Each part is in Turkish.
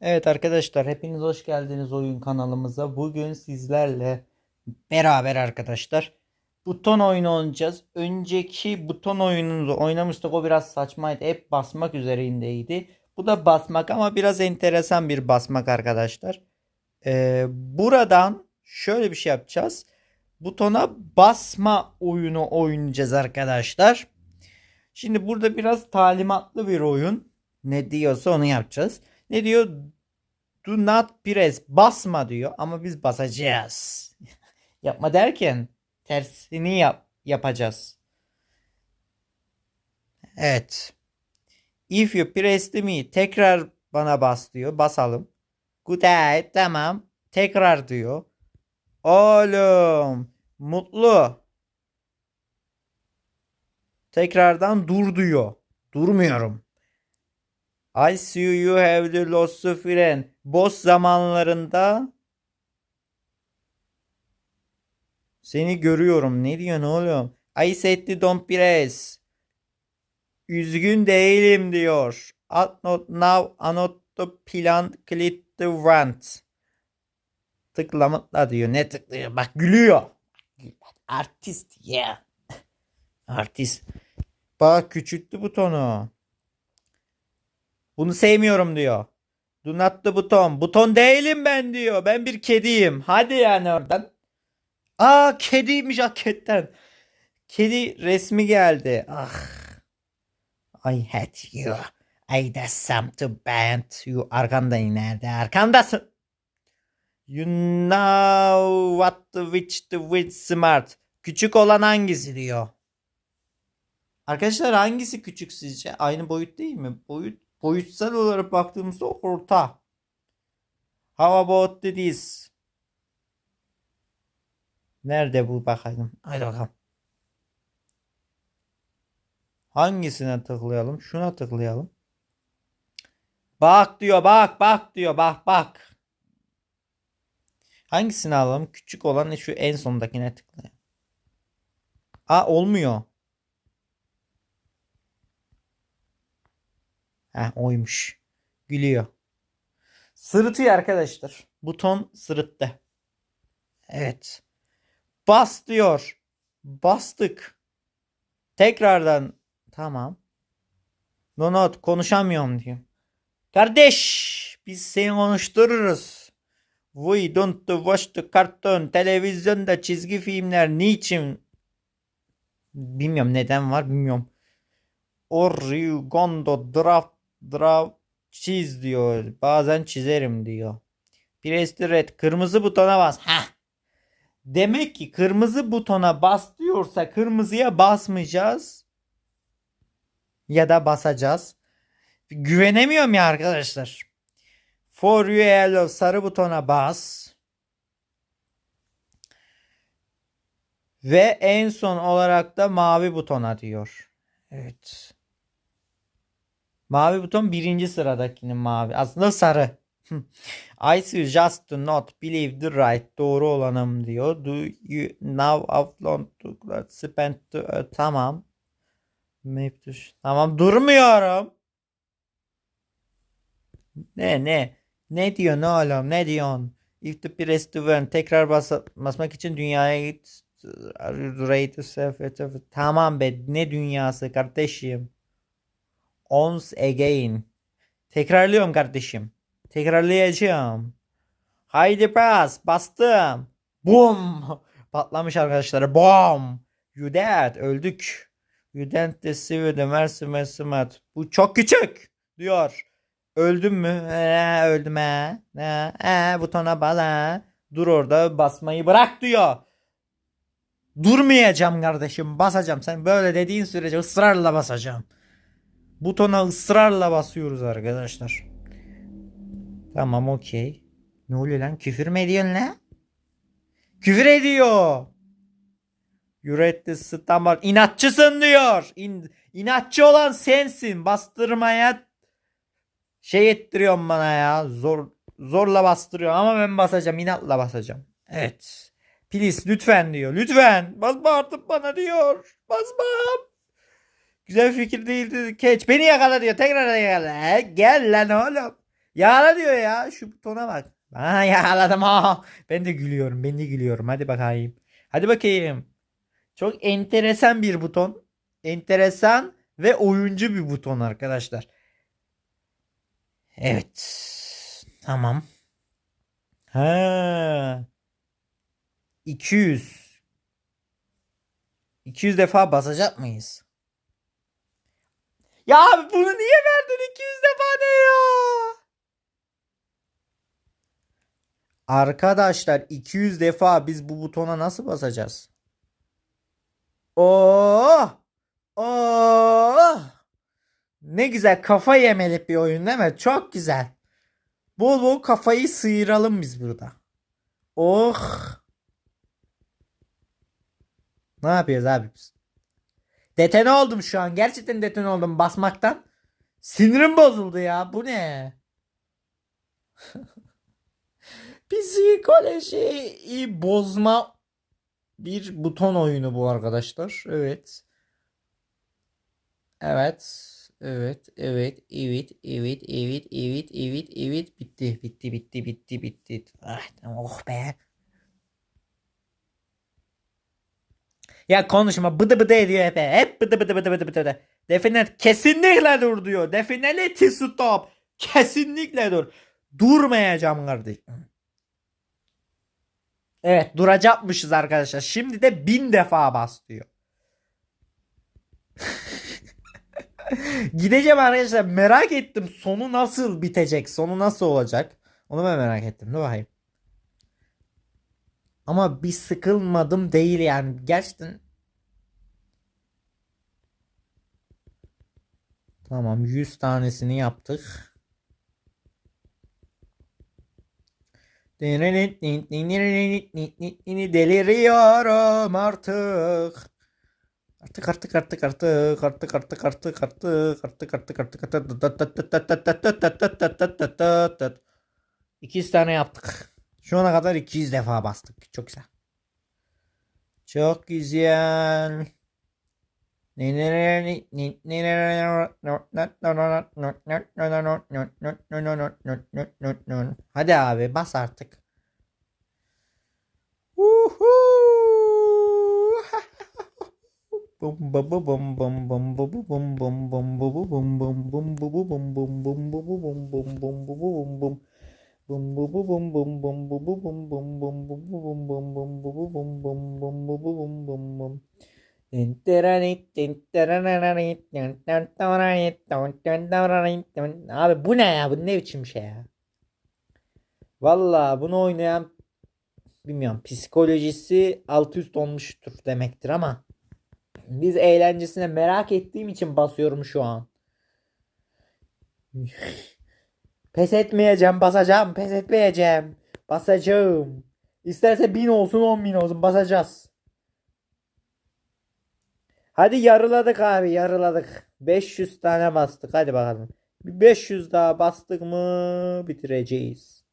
Evet arkadaşlar hepiniz hoş geldiniz oyun kanalımıza. Bugün sizlerle beraber arkadaşlar buton oyunu oynayacağız. Önceki buton oyununu oynamıştık o biraz saçmaydı. Hep basmak üzerindeydi. Bu da basmak ama biraz enteresan bir basmak arkadaşlar. Ee, buradan şöyle bir şey yapacağız. Butona basma oyunu oynayacağız arkadaşlar. Şimdi burada biraz talimatlı bir oyun. Ne diyorsa onu yapacağız. Ne diyor? Do not press. Basma diyor ama biz basacağız. Yapma derken tersini yap yapacağız. Evet. If you press me tekrar bana bas diyor. Basalım. Good day. Tamam. Tekrar diyor. Oğlum. Mutlu. Tekrardan dur diyor. Durmuyorum. I see you have the lost friend. Boş zamanlarında seni görüyorum. Ne diyorsun oğlum? I said the don't press. Üzgün değilim diyor. At not now anot the plan click the want. Tıklamakla diyor. Ne tıklıyor? Bak gülüyor. Artist ya. Yeah. Artist. Bak küçülttü butonu. Bunu sevmiyorum diyor. Do not the buton. Buton değilim ben diyor. Ben bir kediyim. Hadi yani oradan. Aa kediymiş hakikaten. Kedi resmi geldi. Ah. I hate you. I da something bad. You arkandayım nerede? Arkandasın. You know what the witch the witch smart. Küçük olan hangisi diyor. Arkadaşlar hangisi küçük sizce? Aynı boyut değil mi? Boyut boyutsal olarak baktığımızda orta. How about this? Nerede bu bakalım? Hadi bakalım. Hangisine tıklayalım? Şuna tıklayalım. Bak diyor bak bak diyor bak bak. Hangisini alalım? Küçük olan şu en sondakine tıklayalım. Aa olmuyor. Heh oymuş. Gülüyor. Sırıtıyor arkadaşlar. Buton sırıttı. Evet. Bas diyor. Bastık. Tekrardan. Tamam. No not konuşamıyorum diyor. Kardeş biz seni konuştururuz. We don't watch the cartoon. Televizyonda çizgi filmler niçin? Bilmiyorum neden var bilmiyorum. Or you gondo draft draw çiz diyor. Bazen çizerim diyor. Press red. Kırmızı butona bas. Heh. Demek ki kırmızı butona bas diyorsa kırmızıya basmayacağız. Ya da basacağız. Güvenemiyorum ya arkadaşlar. For you yellow sarı butona bas. Ve en son olarak da mavi butona diyor. Evet. Mavi buton birinci sıradakinin mavi. Aslında sarı. I see just do not believe the right. Doğru olanım diyor. Do you now upload to spend to, e, tamam. Map. Tamam durmuyorum. Ne ne? Ne diyor ne oğlum ne diyorsun? If the press to win. Tekrar bas basmak için dünyaya git. Rate self. Tamam be ne dünyası kardeşim. Once again. Tekrarlıyorum kardeşim. Tekrarlayacağım. Haydi bas. Bastım. Boom. Patlamış arkadaşlar. Boom. You dead. Öldük. You deceive the mercy mercy mat. Bu çok küçük. Diyor. Öldüm mü? Ee, öldüm he. Ee, ee, butona bas he. Dur orada basmayı bırak diyor. Durmayacağım kardeşim. Basacağım. Sen böyle dediğin sürece ısrarla basacağım. Butona ısrarla basıyoruz arkadaşlar. Tamam okey. Ne oluyor lan? Küfür mü ediyorsun lan? Küfür ediyor. Yürekli standart. İnatçısın diyor. İn, inatçı olan sensin. Bastırmaya şey ettiriyorsun bana ya. Zor zorla bastırıyor ama ben basacağım. inatla basacağım. Evet. Please lütfen diyor. Lütfen. Basma artık bana diyor. Basmam. Güzel fikir değildi. Keç beni yakala diyor. Tekrar yakala. Gel lan oğlum. Yağla diyor ya. Şu butona bak. Ha yağladım ha. Ben de gülüyorum. Ben de gülüyorum. Hadi bakayım. Hadi bakayım. Çok enteresan bir buton. Enteresan ve oyuncu bir buton arkadaşlar. Evet. Tamam. Ha. 200. 200 defa basacak mıyız? Ya abi bunu niye verdin 200 defa ne ya? Arkadaşlar 200 defa biz bu butona nasıl basacağız? Oo! Oo! Ne güzel kafa yemelik bir oyun değil mi? Çok güzel. Bol bol kafayı sıyıralım biz burada. Oh! Ne yapıyoruz abi biz? Detone oldum şu an. Gerçekten detone oldum basmaktan. Sinirim bozuldu ya. Bu ne? Psikolojiyi bozma bir buton oyunu bu arkadaşlar. Evet. Evet. Evet, evet, evet, evet, evet, evet, evet, evet. Bitti, bitti, bitti, bitti, bitti. Ah, oh be. Ya konuşma bıdı bıdı ediyor hep. Hep bıdı bıdı bıdı bıdı bıdı. Definer kesinlikle dur diyor. Definitely stop. Kesinlikle dur. Durmayacağım kardeşim. Evet duracakmışız arkadaşlar. Şimdi de bin defa bas diyor. Gideceğim arkadaşlar merak ettim sonu nasıl bitecek sonu nasıl olacak onu ben merak ettim dur bakayım. Ama bir sıkılmadım değil yani gerçekten. Tamam 100 tanesini yaptık. Deliriyorum artık. Artık artık artık artık artık artık artık artık artık artık artık artık 200 tane yaptık. Şu ana kadar 200 defa bastık. Çok güzel. Çok güzel. Hadi abi bas artık. Bum bu bu bum bum bum bu bu bum bum bum bu bu bum bum bum bu bu bum bum bum bu bu bum bum bum. Abi bu ne ya? Bu ne biçim şey ya? Valla bunu oynayan bilmiyorum psikolojisi alt üst olmuştur demektir ama biz eğlencesine merak ettiğim için basıyorum şu an. Pes etmeyeceğim basacağım. Pes etmeyeceğim. Basacağım. İsterse bin olsun on bin olsun basacağız. Hadi yarıladık abi yarıladık. 500 tane bastık hadi bakalım. Bir 500 daha bastık mı bitireceğiz.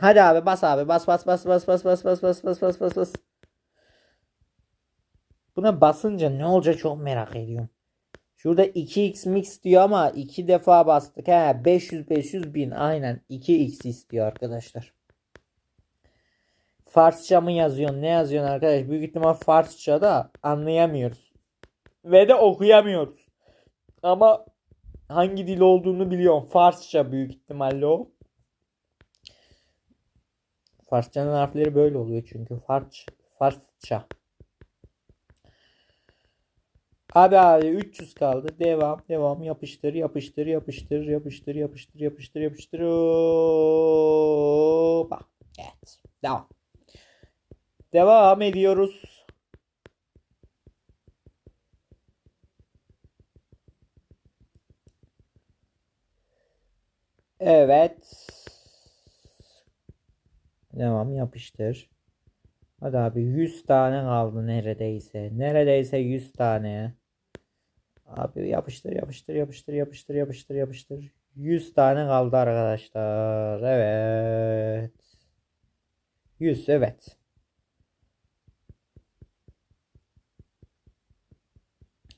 Hadi abi bas abi bas bas bas bas bas bas bas bas bas bas bas bas. Buna basınca ne olacak çok merak ediyorum. Şurada 2x mix diyor ama 2 defa bastık. He 500 500 bin aynen 2x istiyor arkadaşlar. Farsça mı yazıyorsun? Ne yazıyorsun arkadaş? Büyük ihtimal Farsça da anlayamıyoruz. Ve de okuyamıyoruz. Ama hangi dil olduğunu biliyorum. Farsça büyük ihtimalle o. Farsçanın harfleri böyle oluyor çünkü. Fars, Farsça. Abi abi 300 kaldı. Devam devam yapıştır yapıştır yapıştır yapıştır yapıştır yapıştır yapıştır. Hoppa. Evet. Devam. Devam ediyoruz. Evet. Devam yapıştır. Hadi abi 100 tane kaldı neredeyse. Neredeyse 100 tane. Abi yapıştır yapıştır yapıştır yapıştır yapıştır yapıştır. 100 tane kaldı arkadaşlar. Evet. 100 evet.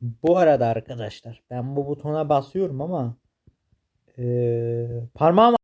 Bu arada arkadaşlar ben bu butona basıyorum ama eee parmağım